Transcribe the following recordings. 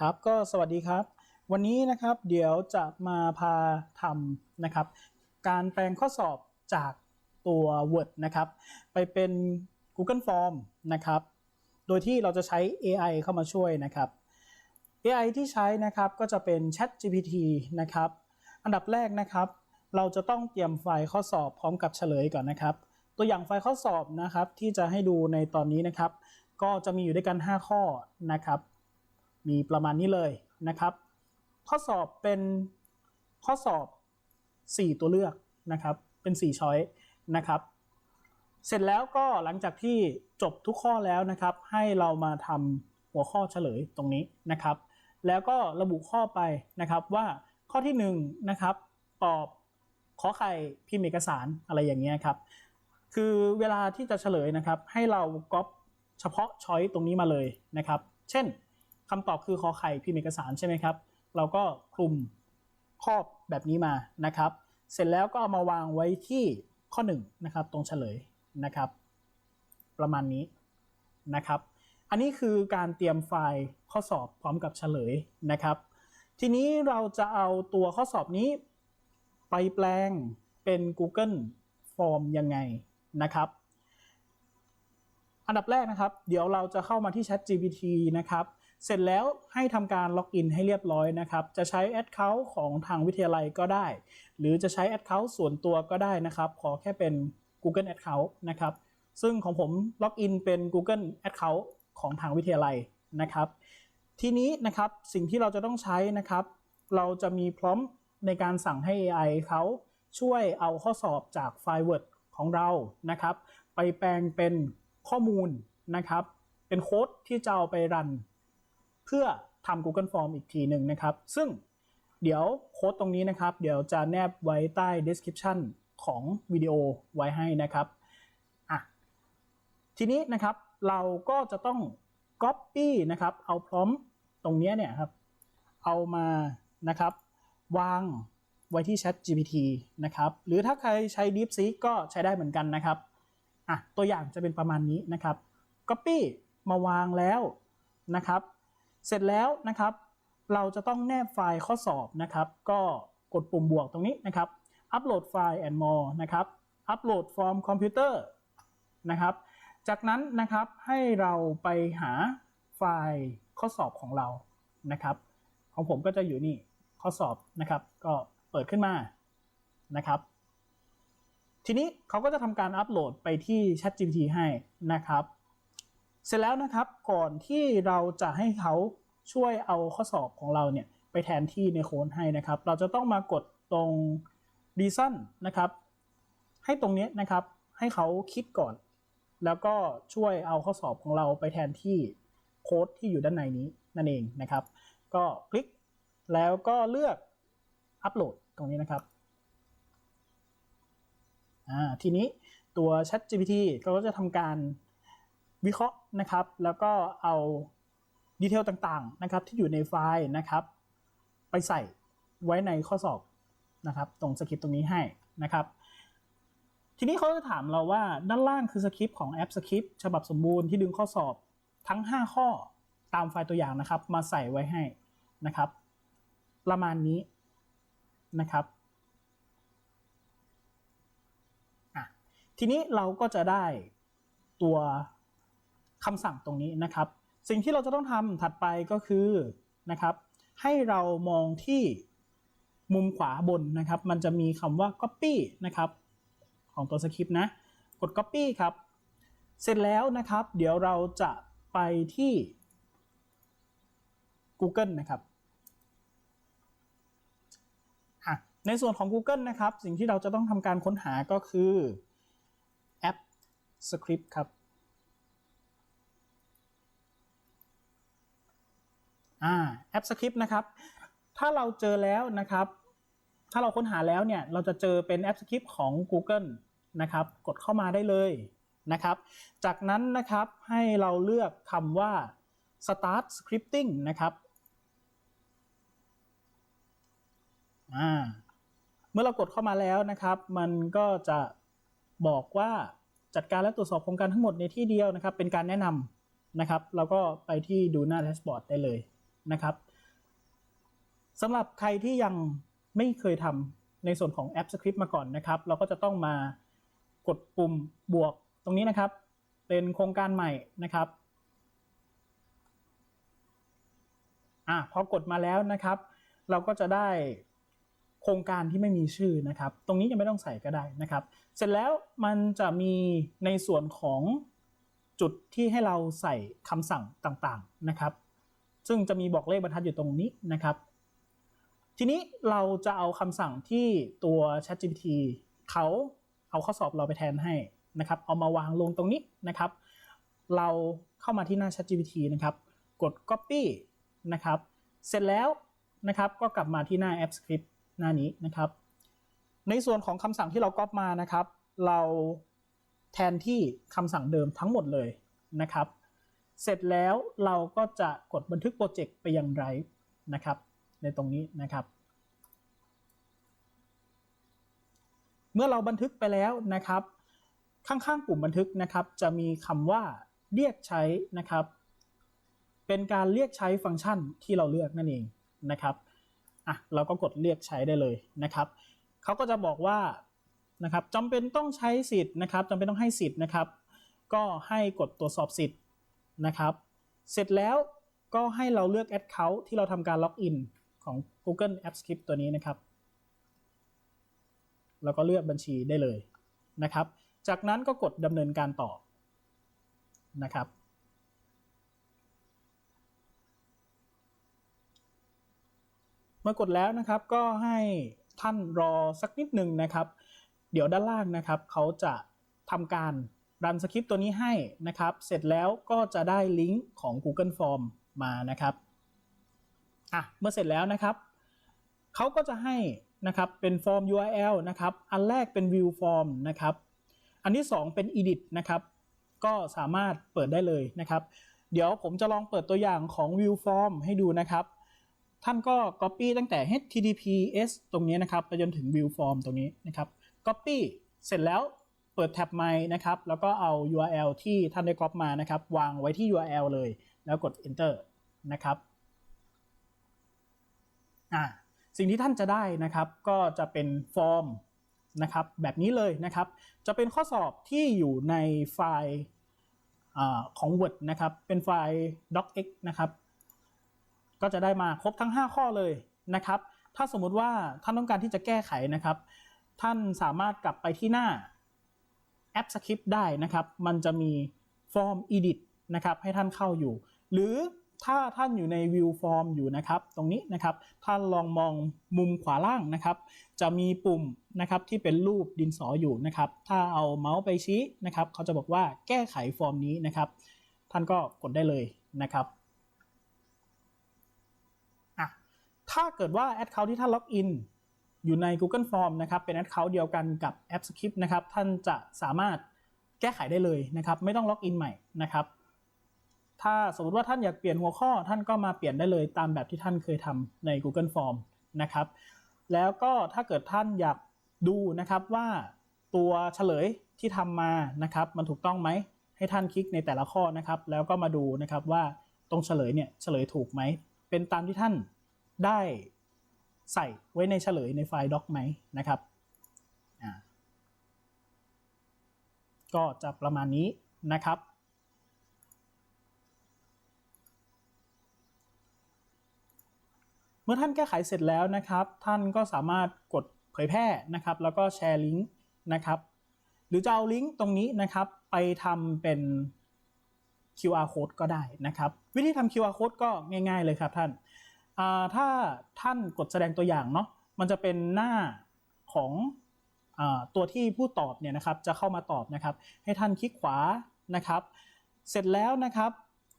ครับก็สวัสดีครับ วันนี้นะครับเดี๋ยวจะมาพาทำนะครับ การแปลงข้อสอบจากตัว Word นะครับ ไปเป็น Google Form นะครับ โดยที่เราจะใช้ AI เข้ามาช่วยนะครับ AI ที่ใช้นะครับก็จะเป็น Chat GPT นะครับ อันดับแรกนะครับ เราจะต้องเตรียมไฟล์ข้อสอบพร้อมกับเฉลยก่อนนะครับ ตัวอย่างไฟล์ข้อสอบนะครับที่จะให้ดูในตอนนี้นะครับ ก็จะมีอยู่ด้วยกัน 5 ข้อนะครับ มีประมาณนี้เลยนะครับ ข้อสอบเป็นข้อสอบ 4 ตัวเลือกนะครับ เป็น 4 ช้อยนะครับ เสร็จแล้วก็หลังจากที่จบทุกข้อแล้วนะครับ ให้เรามาทำหัวข้อเฉลยตรงนี้นะครับ แล้วก็ระบุข้อไปนะครับว่าข้อที่1นงนะครับตอบขอไข่พิมพ์เอกสารอะไรอย่างเงี้ยครับ คือเวลาที่จะเฉลยนะครับ ให้เราก๊อปเฉพาะช้อยตรงนี้มาเลยนะครับ เช่น คำตอบคือขอไข่พิมพ์เอกสารใช่ไหมครับ เราก็คลุมครอบแบบนี้มานะครับ เสร็จแล้วก็เอามาวางไว้ที่ข้อ1นะครับตรงเฉลยนะครับ ประมาณนี้นะครับ อันนี้คือการเตรียมไฟล์ข้อสอบพร้อมกับเฉลยนะครับ ทีนี้เราจะเอาตัวข้อสอบนี้ ไปแปลงเป็น Google Form ยังไงนะครับ อันดับแรกนะครับ เดี๋ยวเราจะเข้ามาที่ Chat GPT นะครับ เสร็จแล้วให้ทำการล็อกอินให้เรียบร้อยนะครับ จะใช้ Account ของทางวิทยาลัยก็ได้ หรือจะใช้ Account ส่วนตัวก็ได้นะครับ ขอแค่เป็น Google Account นะครับ ซึ่งของผมล็อกอินเป็น Google Account ของทางวิทยาลัยนะครับ ทีนี้นะครับสิ่งที่เราจะต้องใช้นะครับ เราจะมีพร้อมในการสั่งให้ AI เขาช่วยเอาข้อสอบจากไฟล์ Word ของเรานะครับ ไปแปลงเป็นข้อมูลนะครับ เป็นโค้ดที่จะเอาไปรัน พื่อทำ Google Form อีกทีหนึ่งนะครับ ซึ่งเดี๋ยวโค้ดตรงนี้นะครับ เดี๋ยวจะแนบไว้ใต้ description ของวิดีโอไว้ให้นะครับอะทีนี้นะครับเราก็จะต้อง Copy นะครับ เอาพร้อมตรงนี้เนี่ยครับ เอามานะครับ วางไว้ที่ Chat GPT นะครับ หรือถ้าใครใช้ DeepSeek ก็ใช้ได้เหมือนกันนะครับอะตัวอย่างจะเป็นประมาณนี้นะครับ Copy มาวางแล้วนะครับ เสร็จแล้วนะครับ เราจะต้องแนบไฟล์ข้อสอบนะครับ ก็กดปุ่มบวกตรงนี้นะครับ Upload File and More นะครับ Upload from Computer นะครับ จากนั้นนะครับให้เราไปหาไฟล์ข้อสอบของเรานะครับ ของผมก็จะอยู่นี่ข้อสอบนะครับ ก็เปิดขึ้นมานะครับ ทีนี้เขาก็จะทำการอัปโหลดไปที่ ChatGPT ให้นะครับ เสร็จแล้วนะครับก่อนที่เราจะให้เขาช่วยเอาข้อสอบของเราเนี่ยไปแทนที่ในโค้ดให้นะครับ เราจะต้องมากดตรง reason นะครับ ให้ตรงนี้นะครับให้เขาคิดก่อน แล้วก็ช่วยเอาข้อสอบของเราไปแทนที่โค้ดที่อยู่ด้านในนี้นั่นเองนะครับ ก็คลิกแล้วก็เลือกอัปโหลดตรงนี้นะครับอ่าทีนี้ตัว Chat GPT ก็จะทำการ วิเคราะห์นะครับ แล้วก็เอาดีเทลต่างๆนะครับที่อยู่ในไฟล์นะครับ ไปใส่ไว้ในข้อสอบนะครับ ตรงสคริปต์ตรงนี้ให้นะครับ ทีนี้เขาจะถามเราว่าด้านล่างคือสคริปต์ของแอปสคริปต์ฉบับสมบูรณ์ที่ดึงข้อสอบทั้ง 5 ข้อตามไฟล์ตัวอย่างนะครับ มาใส่ไว้ให้นะครับ ประมาณนี้นะครับทีนี้เราก็จะได้ตัว คำสั่งตรงนี้นะครับ สิ่งที่เราจะต้องทำถัดไปก็คือนะครับให้เรามองที่มุมขวาบนนะครับ มันจะมีคำว่า copy นะครับ ของตัวสคริปต์นะ กด copy ครับ เสร็จแล้วนะครับ เดี๋ยวเราจะไปที่ Google นะครับในส่วนของ Google นะครับ สิ่งที่เราจะต้องทำการค้นหาก็คือแอป Script ครับ อ่าแอป Script นะครับถ้าเราเจอแล้วนะครับ ถ้าเราค้นหาแล้วเนี่ยเราจะเจอเป็นแอป Script ของ Google นะครับ กดเข้ามาได้เลยนะครับ จากนั้นนะครับให้เราเลือกคำว่า start scripting นะครับอ่าเมื่อเรากดเข้ามาแล้วนะครับ มันก็จะบอกว่าจัดการและตรวจสอบโครงการทั้งหมดในที่เดียวนะครับ เป็นการแนะนำนะครับ เราก็ไปที่ดูหน้าแดชบอร์ดได้เลย นะครับสำหรับใครที่ยังไม่เคยทำในส่วนของแอปสคริปต์มาก่อนนะครับ เราก็จะต้องมากดปุ่มบวกตรงนี้นะครับ เป็นโครงการใหม่นะครับอะพอกดมาแล้วนะครับ เราก็จะได้โครงการที่ไม่มีชื่อนะครับ ตรงนี้ยังไม่ต้องใส่ก็ได้นะครับ เสร็จแล้วมันจะมีในส่วนของจุดที่ให้เราใส่คำสั่งต่างๆนะครับ ซึ่งจะมีบอกเลขบรรทัดอยู่ตรงนี้นะครับ ทีนี้เราจะเอาคำสั่งที่ตัว ChatGPT เขาเอาข้อสอบเราไปแทนให้นะครับ เอามาวางลงตรงนี้นะครับ เราเข้ามาที่หน้า ChatGPT นะครับ กด Copy นะครับ เสร็จแล้วนะครับก็กลับมาที่หน้า App Script หน้านี้นะครับ ในส่วนของคำสั่งที่เราก๊อปมานะครับ เราแทนที่คำสั่งเดิมทั้งหมดเลยนะครับ เสร็จแล้วเราก็จะกดบันทึกโปรเจกต์ไปยังไรนะครับ ในตรงนี้นะครับ เมื่อเราบันทึกไปแล้วนะครับ ข้างๆปุ่มบันทึกนะครับ จะมีคำว่าเรียกใช้นะครับ เป็นการเรียกใช้ฟังก์ชันที่เราเลือกนั่นเองนะครับอะเราก็กดเรียกใช้ได้เลยนะครับเขาก็จะบอกว่านะครับจำเป็นต้องใช้สิทธิ์นะครับจำเป็นต้องให้สิทธิ์นะครับ ก็ให้กดตรวจสอบสิทธิ์ นะครับ เสร็จแล้วก็ให้เราเลือก Account ที่เราทำการล็อกอินของ Google Apps Script ตัวนี้นะครับ แล้วก็เลือกบัญชีได้เลยนะครับ จากนั้นก็กดดำเนินการต่อนะครับ เมื่อกดแล้วนะครับก็ให้ท่านรอสักนิดหนึ่งนะครับ เดี๋ยวด้านล่างนะครับเขาจะทำการ รันสคริปต์ตัวนี้ให้นะครับ เสร็จแล้วก็จะได้ลิงก์ของ Google Form มานะครับอะเมื่อเสร็จแล้วนะครับเขาก็จะให้นะครับเป็นฟอร์ม URL นะครับ อันแรกเป็น View Form นะครับ อันที่ 2 เป็น Edit นะครับ ก็สามารถเปิดได้เลยนะครับ เดี๋ยวผมจะลองเปิดตัวอย่างของ View Form ให้ดูนะครับ ท่านก็ Copy ตั้งแต่ HTTPS ตรงนี้นะครับ ไปจนถึง View Form ตรงนี้นะครับ Copy เสร็จแล้ว เปิดแท็บใหม่นะครับ แล้วก็เอา URL ที่ท่านได้ Copy มานะครับ วางไว้ที่ URL เลย แล้วกด Enter นะครับอ่าสิ่งที่ท่านจะได้นะครับ ก็จะเป็นฟอร์มนะครับ แบบนี้เลยนะครับ จะเป็นข้อสอบที่อยู่ในไฟล์ของ Word นะครับ เป็นไฟล์ docx นะครับ ก็จะได้มาครบทั้ง 5 ข้อเลยนะครับ ถ้าสมมุติว่าท่านต้องการที่จะแก้ไขนะครับ ท่านสามารถกลับไปที่หน้า แอปสคริปต์ได้นะครับ มันจะมีฟอร์ม edit นะครับให้ท่านเข้าอยู่ หรือถ้าท่านอยู่ใน view form อยู่นะครับ ตรงนี้นะครับ ท่านลองมองมุมขวาล่างนะครับ จะมีปุ่มนะครับที่เป็นรูปดินสออยู่นะครับ ถ้าเอาเมาส์ไปชี้นะครับ เขาจะบอกว่าแก้ไขฟอร์มนี้นะครับ ท่านก็กดได้เลยนะครับถ้าเกิดว่า Account ที่ท่านล็อกอิน อยู่ใน Google Form นะครับเป็น Account เดียวกันกับ App Script นะครับท่านจะสามารถแก้ไขได้เลยนะครับ ไม่ต้องล็อกอินใหม่นะครับ ถ้าสมมติว่าท่านอยากเปลี่ยนหัวข้อท่านก็มาเปลี่ยนได้เลยตามแบบที่ท่านเคยทำใน Google Form นะครับ แล้วก็ถ้าเกิดท่านอยากดูนะครับว่าตัวเฉลยที่ทำมานะครับ มันถูกต้องไหมให้ท่านคลิกในแต่ละข้อนะครับ แล้วก็มาดูนะครับว่าตรงเฉลยเนี่ยเฉลยถูกไหมเป็นตามที่ท่านได้ ใส่ไว้ในเฉลยในไฟล์ doc ไหมนะครับก็จะประมาณนี้นะครับ เมื่อท่านแก้ไขเสร็จแล้วนะครับ ท่านก็สามารถกดเผยแพร่นะครับ แล้วก็แชร์ลิงก์นะครับ หรือจะเอาลิงก์ตรงนี้นะครับ ไปทำเป็น QR code ก็ได้นะครับ วิธีทำ QR code ก็ง่าย ๆเลยครับท่าน ถ้าท่านกดแสดงตัวอย่างเนาะมันจะเป็นหน้าของอตัวที่ผู้ตอบเนี่ยนะครับจะเข้ามาตอบนะครับ ให้ท่านคลิกขวานะครับ เสร็จแล้วนะครับ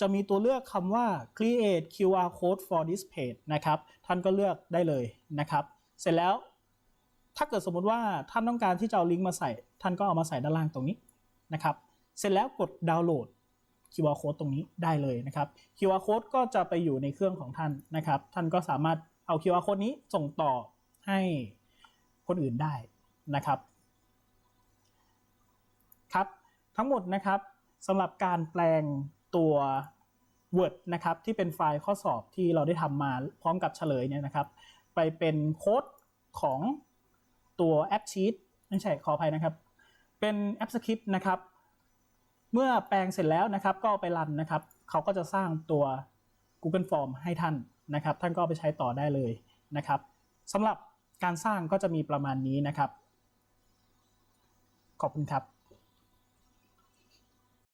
จะมีตัวเลือกคำว่า create QR code for this page นะครับ ท่านก็เลือกได้เลยนะครับ เสร็จแล้วถ้าเกิดสมมติว่าท่านต้องการที่จะเอาลิงก์มาใส่ ท่านก็เอามาใส่ด้านล่างตรงนี้นะครับ เสร็จแล้วกดดาวน์โหลด QR code ตรงนี้ได้เลยนะครับ QR code ก็จะไปอยู่ในเครื่องของท่านนะครับ ท่านก็สามารถเอา QR code นี้ส่งต่อให้คนอื่นได้นะครับครับทั้งหมดนะครับสำหรับการแปลงตัว Word นะครับที่เป็นไฟล์ข้อสอบที่เราได้ทำมาพร้อมกับเฉลยเนี่ยนะครับ ไปเป็นโค้ดของตัวแอปชีตไม่ใช่ขออภัยนะครับ เป็นแอปสคริปต์นะครับ เมื่อแปลงเสร็จแล้วนะครับก็ไปรันนะครับเขาก็จะสร้างตัว Google Form ให้ท่านนะครับ ท่านก็ไปใช้ต่อได้เลยนะครับสำหรับการสร้างก็จะมีประมาณนี้นะครับ ขอบคุณครับ